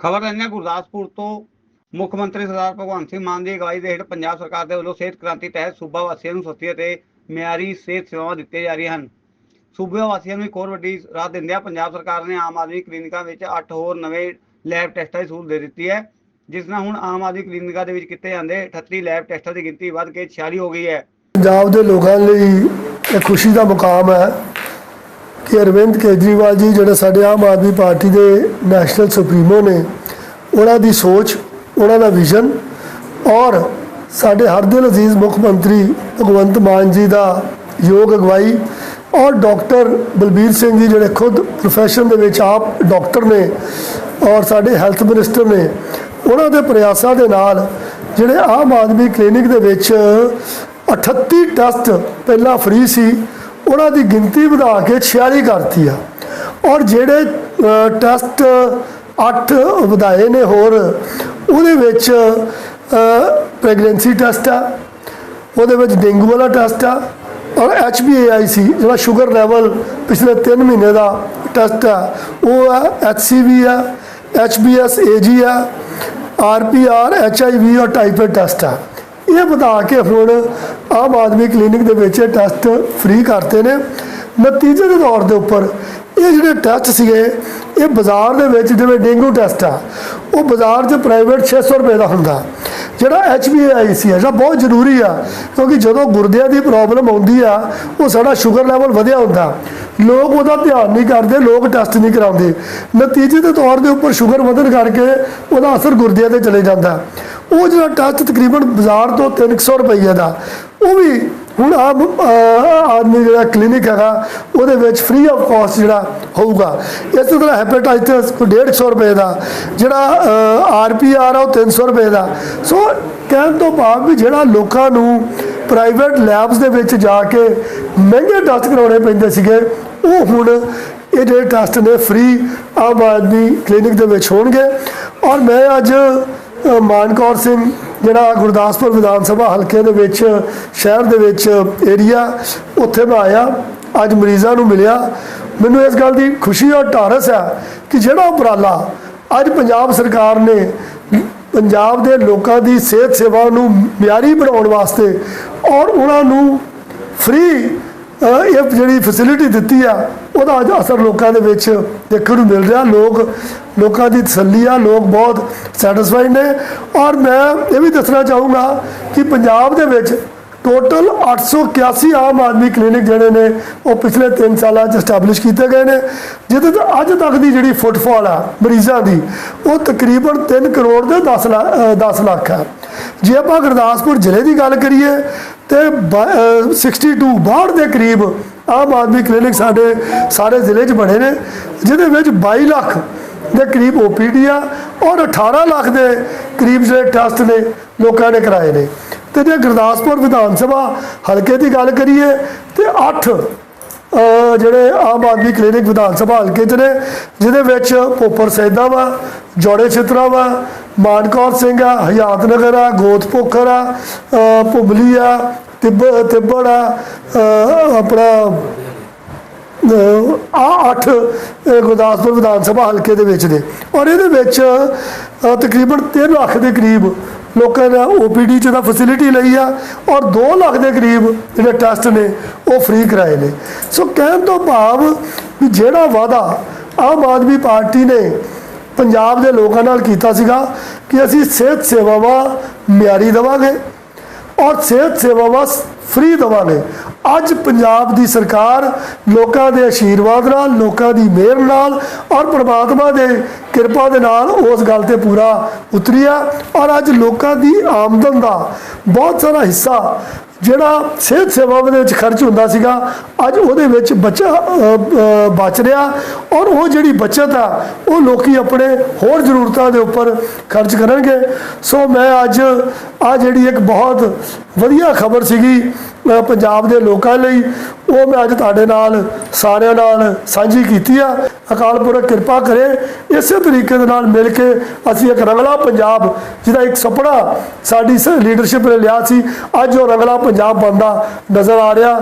ਖਬਰ ਲੈਣੇ ਗੁਰਦਾਸਪੁਰ ਤੋਂ ਮੁੱਖ ਮੰਤਰੀ ਸਰਦਾਰ ਭਗਵੰਤ ਸਿੰਘ ਮਾਨ ਦੀ ਅਗਵਾਈ ਦੇ ਹੇਠ ਪੰਜਾਬ ਸਰਕਾਰ ਦੇ ਵੱਲੋਂ ਸਿਹਤ ਕ੍ਰਾਂਤੀ ਤਹਿਤ ਸੂਬਾ ਵਾਸੀਆਂ ਨੂੰ ਸਸਤੀ ਅਤੇ ਮਿਆਰੀ ਸਿਹਤ ਸੇਵਾਵਾਂ ਦਿੱਤੀਆਂ ਜਾ ਰਹੀਆਂ ਹਨ। ਸੂਬੇ ਵਾਸੀਆਂ ਨੂੰ ਇੱਕ ਹੋਰ ਵੱਡੀ ਰਾਹਤ ਦਿੰਦਿਆਂ ਪੰਜਾਬ ਸਰਕਾਰ ਨੇ ਆਮ ਆਦਮੀ ਕਲੀਨਿਕਾਂ ਵਿੱਚ 8 ਹੋਰ ਨਵੇਂ ਲੈਬ ਟੈਸਟਾਂ ਦੀ ਸਹੂਲਤ ਦੇ ਦਿੱਤੀ ਹੈ, ਜਿਸ ਨਾਲ ਹੁਣ ਆਮ ਆਦਮੀ ਕਲੀਨਿਕਾਂ ਦੇ ਵਿੱਚ ਕੀਤੇ ਜਾਂਦੇ 38 ਲੈਬ ਟੈਸਟਾਂ ਦੀ ਗਿਣਤੀ ਵੱਧ ਕੇ 46 ਹੋ ਗਈ ਹੈ। ਪੰਜਾਬ ਦੇ ਲੋਕਾਂ ਲਈ ਇਹ ਖੁਸ਼ੀ ਦਾ ਮੁਕਾਮ ਹੈ ਕਿ ਅਰਵਿੰਦ ਕੇਜਰੀਵਾਲ ਜੀ ਜਿਹੜੇ ਸਾਡੇ ਆਮ ਆਦਮੀ ਪਾਰਟੀ ਦੇ ਨੈਸ਼ਨਲ ਸੁਪਰੀਮੋ ਨੇ, ਉਹਨਾਂ ਦੀ ਸੋਚ, ਉਹਨਾਂ ਦਾ ਵਿਜ਼ਨ ਔਰ ਸਾਡੇ ਹਰਦਿਲ ਅਜ਼ੀਜ਼ ਮੁੱਖ ਮੰਤਰੀ ਭਗਵੰਤ ਮਾਨ ਜੀ ਦਾ ਯੋਗ ਅਗਵਾਈ ਔਰ ਡਾਕਟਰ ਬਲਬੀਰ ਸਿੰਘ ਜੀ ਜਿਹੜੇ ਖੁਦ ਪ੍ਰੋਫੈਸ਼ਨ ਦੇ ਵਿੱਚ ਆਪ ਡਾਕਟਰ ਨੇ ਔਰ ਸਾਡੇ ਹੈਲਥ ਮਿਨਿਸਟਰ ਨੇ, ਉਹਨਾਂ ਦੇ ਪ੍ਰਯਾਸਾਂ ਦੇ ਨਾਲ ਜਿਹੜੇ ਆਮ ਆਦਮੀ ਕਲੀਨਿਕ ਦੇ ਵਿੱਚ 38 ਟੈਸਟ ਪਹਿਲਾਂ ਫ੍ਰੀ ਸੀ ਉਹਨਾਂ ਦੀ ਗਿਣਤੀ ਵਧਾ ਕੇ 46 ਕਰਤੀ ਆ। ਔਰ ਜਿਹੜੇ ਟੈਸਟ 8 ਵਧਾਏ ਨੇ ਹੋਰ, ਉਹਦੇ ਵਿੱਚ ਪ੍ਰੈਗਨੈਂਸੀ ਟੈਸਟ ਆ, ਉਹਦੇ ਵਿੱਚ ਡੇਂਗੂ ਵਾਲਾ ਟੈਸਟ ਆ, ਔਰ HbAIC ਜਿਹੜਾ ਸ਼ੂਗਰ ਲੈਵਲ ਪਿਛਲੇ 3 ਮਹੀਨੇ ਦਾ ਟੈਸਟ ਆ, ਉਹ ਆ HCV ਆ HbS AG ਆ RPR HIV ਔਰ ਟਾਈਫਾਇਡ ਟੈਸਟ ਆ। ਇਹ ਵਧਾ ਕੇ ਹੁਣ ਆਮ ਆਦਮੀ ਕਲੀਨਿਕ ਦੇ ਵਿੱਚ ਇਹ ਟੈਸਟ ਫ੍ਰੀ ਕਰਤੇ ਨੇ। ਨਤੀਜੇ ਦੇ ਤੌਰ ਦੇ ਉੱਪਰ ਇਹ ਜਿਹੜੇ ਟੈਸਟ ਸੀਗੇ, ਇਹ ਬਾਜ਼ਾਰ ਦੇ ਵਿੱਚ ਜਿਵੇਂ ਡੇਂਗੂ ਟੈਸਟ ਆ, ਉਹ ਬਾਜ਼ਾਰ 'ਚ ਪ੍ਰਾਈਵੇਟ 600 ਰੁਪਏ ਦਾ ਹੁੰਦਾ। ਜਿਹੜਾ HbAIC ਸੀ ਜਿਹੜਾ ਬਹੁਤ ਜ਼ਰੂਰੀ ਆ, ਕਿਉਂਕਿ ਜਦੋਂ ਗੁਰਦਿਆਂ ਦੀ ਪ੍ਰੋਬਲਮ ਆਉਂਦੀ ਆ, ਉਹ ਸਾਡਾ ਸ਼ੂਗਰ ਲੈਵਲ ਵਧਿਆ ਹੁੰਦਾ। ਲੋਕ ਉਹਦਾ ਧਿਆਨ ਨਹੀਂ ਕਰਦੇ, ਲੋਕ ਟੈਸਟ ਨਹੀਂ ਕਰਾਉਂਦੇ। ਨਤੀਜੇ ਦੇ ਤੌਰ ਦੇ ਉੱਪਰ ਸ਼ੂਗਰ ਵਧਣ ਕਰਕੇ ਉਹਦਾ ਅਸਰ ਗੁਰਦਿਆਂ ਤੇ ਚਲੇ ਜਾਂਦਾ। ਉਹ ਜਿਹੜਾ ਟੈਸਟ ਤਕਰੀਬਨ ਬਾਜ਼ਾਰ ਤੋਂ 300 ਰੁਪਏ ਦਾ, ਉਹ ਵੀ ਹੁਣ ਆਮ ਆਦਮੀ ਜਿਹੜਾ ਕਲੀਨਿਕ ਹੈਗਾ, ਉਹਦੇ ਵਿੱਚ ਫ੍ਰੀ ਆਫ ਕਾਸਟ ਜਿਹੜਾ ਹੋਊਗਾ। ਇਸ ਤੋਂ ਤਰ੍ਹਾਂ ਹੈਪੇਟਾਈਟਸ ਕੋਈ 150 ਰੁਪਏ ਦਾ, ਜਿਹੜਾ ਆਰਪੀਆਰ ਆ ਉਹ 300 ਰੁਪਏ ਦਾ। ਸੋ ਕਹਿਣ ਤੋਂ ਭਾਵ ਵੀ ਜਿਹੜਾ ਲੋਕਾਂ ਨੂੰ ਪ੍ਰਾਈਵੇਟ ਲੈਬਸ ਦੇ ਵਿੱਚ ਜਾ ਕੇ ਮਹਿੰਗੇ ਟੈਸਟ ਕਰਾਉਣੇ ਪੈਂਦੇ ਸੀਗੇ, ਉਹ ਹੁਣ ਇਹ ਜਿਹੜੇ ਟੈਸਟ ਨੇ ਫ੍ਰੀ ਆਮ ਆਦਮੀ ਕਲੀਨਿਕ ਦੇ ਵਿੱਚ ਹੋਣਗੇ। ਔਰ ਮੈਂ ਅੱਜ ਮਾਨਕੌਰ ਸਿੰਘ, ਜਿਹੜਾ ਗੁਰਦਾਸਪੁਰ ਵਿਧਾਨ ਸਭਾ ਹਲਕੇ ਦੇ ਵਿੱਚ, ਸ਼ਹਿਰ ਦੇ ਵਿੱਚ ਏਰੀਆ ਉੱਥੇ ਮੈਂ ਆਇਆ ਅੱਜ ਮਰੀਜ਼ਾਂ ਨੂੰ ਮਿਲਿਆ। ਮੈਨੂੰ ਇਸ ਗੱਲ ਦੀ ਖੁਸ਼ੀ ਔਰ ਢਾਰਸ ਹੈ ਕਿ ਜਿਹੜਾ ਉਪਰਾਲਾ ਅੱਜ ਪੰਜਾਬ ਸਰਕਾਰ ਨੇ ਪੰਜਾਬ ਦੇ ਲੋਕਾਂ ਦੀ ਸਿਹਤ ਸੇਵਾ ਨੂੰ ਮਿਆਰੀ ਬਣਾਉਣ ਵਾਸਤੇ ਔਰ ਉਹਨਾਂ ਨੂੰ ਫ੍ਰੀ ਇਹ ਜਿਹੜੀ ਫੈਸਿਲਿਟੀ ਦਿੱਤੀ ਆ ਉਹਦਾ ਅੱਜ ਅਸਰ ਲੋਕਾਂ ਦੇ ਵਿੱਚ ਦੇਖਣ ਨੂੰ ਮਿਲ ਰਿਹਾ। ਲੋਕ, ਲੋਕਾਂ ਦੀ ਤਸੱਲੀ ਆ, ਲੋਕ ਬਹੁਤ ਸੈਟੀਸਫਾਈਡ ਨੇ। ਔਰ ਮੈਂ ਇਹ ਵੀ ਦੱਸਣਾ ਚਾਹੂੰਗਾ ਕਿ ਪੰਜਾਬ ਦੇ ਵਿੱਚ ਟੋਟਲ 881 ਆਮ ਆਦਮੀ ਕਲੀਨਿਕ ਜਿਹੜੇ ਨੇ, ਉਹ ਪਿਛਲੇ 3 ਸਾਲਾਂ 'ਚ ਸਟੈਬਲਿਸ਼ ਕੀਤੇ ਗਏ ਨੇ। ਜਿਹਦੇ ਤੋਂ ਅੱਜ ਤੱਕ ਦੀ ਜਿਹੜੀ ਫੁੱਟਫਾਲ ਆ ਮਰੀਜ਼ਾਂ ਦੀ, ਉਹ ਤਕਰੀਬਨ 3 ਕਰੋੜ ਦੇ 10 ਲੱਖ 10 ਲੱਖ ਆ। ਜੇ ਆਪਾਂ ਗੁਰਦਾਸਪੁਰ ਜ਼ਿਲ੍ਹੇ ਦੀ ਗੱਲ ਕਰੀਏ, ਤੇ ਬ- ਅਹ 62 ਦੇ ਕਰੀਬ ਆਮ ਆਦਮੀ ਕਲੀਨਿਕ ਸਾਡੇ, ਸਾਰੇ ਜ਼ਿਲ੍ਹੇ 'ਚ ਬਣੇ ਨੇ, ਜਿਹਦੇ ਵਿੱਚ 22 ਲੱਖ ਦੇ ਕਰੀਬ OPD ਆ ਔਰ 18 ਲੱਖ ਦੇ ਕਰੀਬ ਜਿਹੜੇ ਟੈਸਟ ਨੇ, ਲੋਕਾਂ ਨੇ ਕਰਾਏ ਨੇ। ਤੇ ਜੇ ਗੁਰਦਾਸਪੁਰ ਵਿਧਾਨ ਸਭਾ ਹਲਕੇ ਦੀ ਗੱਲ ਕਰੀਏ, ਤੇ 8 ਜਿਹੜੇ ਆਮ ਆਦਮੀ ਕਲੀਨਿਕ ਵਿਧਾਨ ਸਭਾ ਹਲਕੇ 'ਚ ਨੇ, ਜਿਹਦੇ ਵਿੱਚ ਪੋਪਰ ਸੈਦਾ ਵਾ, ਜੋੜੇ ਛਿਤਰਾ ਵਾ ਮਾਨਕੌਰ ਸਿੰਘ ਆ, ਹਯਾਤ ਨਗਰ ਆ, ਗੋਤ ਆ ਅਹ ਭੁਬਲੀ ਆ, ਤਿੱਬ, ਤਿੱਬੜ ਆ ਆਪਣਾ ਆ ਅੱਠ ਗੁਰਦਾਸਪੁਰ ਵਿਧਾਨ ਸਭਾ ਹਲਕੇ ਦੇ ਵਿੱਚ ਨੇ। ਔਰ ਇਹਦੇ ਵਿੱਚ ਤਕਰੀਬਨ 3 ਲੱਖ ਦੇ ਕਰੀਬ ਲੋਕਾਂ ਨੇ OPD ਚ ਦਾ ਫੈਸਿਲਿਟੀ ਲਈ ਆ ਔਰ 2 ਲੱਖ ਦੇ ਕਰੀਬ ਜਿਹੜੇ ਟੈਸਟ ਨੇ, ਉਹ ਫ੍ਰੀ ਕਰਾਏ ਨੇ। ਸੋ ਕਹਿਣ ਤੋਂ ਭਾਵ ਵੀ ਜਿਹੜਾ ਵਾਅਦਾ ਆਮ ਆਦਮੀ ਪਾਰਟੀ ਨੇ ਪੰਜਾਬ ਦੇ ਲੋਕਾਂ ਨਾਲ ਕੀਤਾ ਸੀਗਾ ਕਿ ਅਸੀਂ ਸਿਹਤ ਸੇਵਾਵਾਂ ਮਿਆਰੀ ਦੇਵਾਂਗੇ ਔਰ ਸਿਹਤ ਸੇਵਾਵਾਂ ਫ੍ਰੀ ਦੇਵਾਂਗੇ। ਅੱਜ ਪੰਜਾਬ ਦੀ ਸਰਕਾਰ ਲੋਕਾਂ ਦੇ ਆਸ਼ੀਰਵਾਦ ਨਾਲ, ਲੋਕਾਂ ਦੀ ਮਿਹਰ ਨਾਲ ਔਰ ਪ੍ਰਮਾਤਮਾ ਦੇ ਕਿਰਪਾ ਦੇ ਨਾਲ ਉਸ ਗੱਲ ਤੇ ਪੂਰਾ ਉਤਰੀ ਆ। ਔਰ ਅੱਜ ਲੋਕਾਂ ਦੀ ਆਮਦਨ ਦਾ ਬਹੁਤ ਸਾਰਾ ਹਿੱਸਾ ਜਿਹੜਾ ਸਿਹਤ ਸੇਵਾਵਾਂ ਦੇ ਵਿੱਚ ਖਰਚ ਹੁੰਦਾ ਸੀਗਾ, ਅੱਜ ਉਹਦੇ ਵਿੱਚ ਬਚਾ ਬਚ ਰਿਹਾ ਔਰ ਉਹ ਜਿਹੜੀ ਬਚਤ ਆ, ਉਹ ਲੋਕੀ ਆਪਣੇ ਹੋਰ ਜ਼ਰੂਰਤਾਂ ਦੇ ਉੱਪਰ ਖਰਚ ਕਰਨਗੇ। ਸੋ ਮੈਂ ਅੱਜ ਆ ਜਿਹੜੀ ਇੱਕ ਬਹੁਤ ਵਧੀਆ ਖਬਰ ਸੀਗੀ ਪੰਜਾਬ ਦੇ ਲੋਕਾਂ ਲਈ। ਉਹ ਮੈਂ ਅੱਜ ਤੁਹਾਡੇ ਨਾਲ, ਸਾਰਿਆਂ ਨਾਲ ਸਾਂਝੀ ਕੀਤੀ ਆ। ਅਕਾਲ ਪੁਰਖ ਕਿਰਪਾ ਕਰੇ, ਇਸੇ ਤਰੀਕੇ ਦੇ ਨਾਲ ਮਿਲ ਕੇ ਅਸੀਂ ਇੱਕ ਰੰਗਲਾ ਪੰਜਾਬ, ਜਿਹਦਾ ਇੱਕ ਸੁਪਨਾ ਸਾਡੀ ਲੀਡਰਸ਼ਿਪ ਨੇ ਲਿਆ ਸੀ, ਅੱਜ ਉਹ ਰੰਗਲਾ ਪੰਜਾਬ ਬਣਦਾ ਨਜ਼ਰ ਆ ਰਿਹਾ।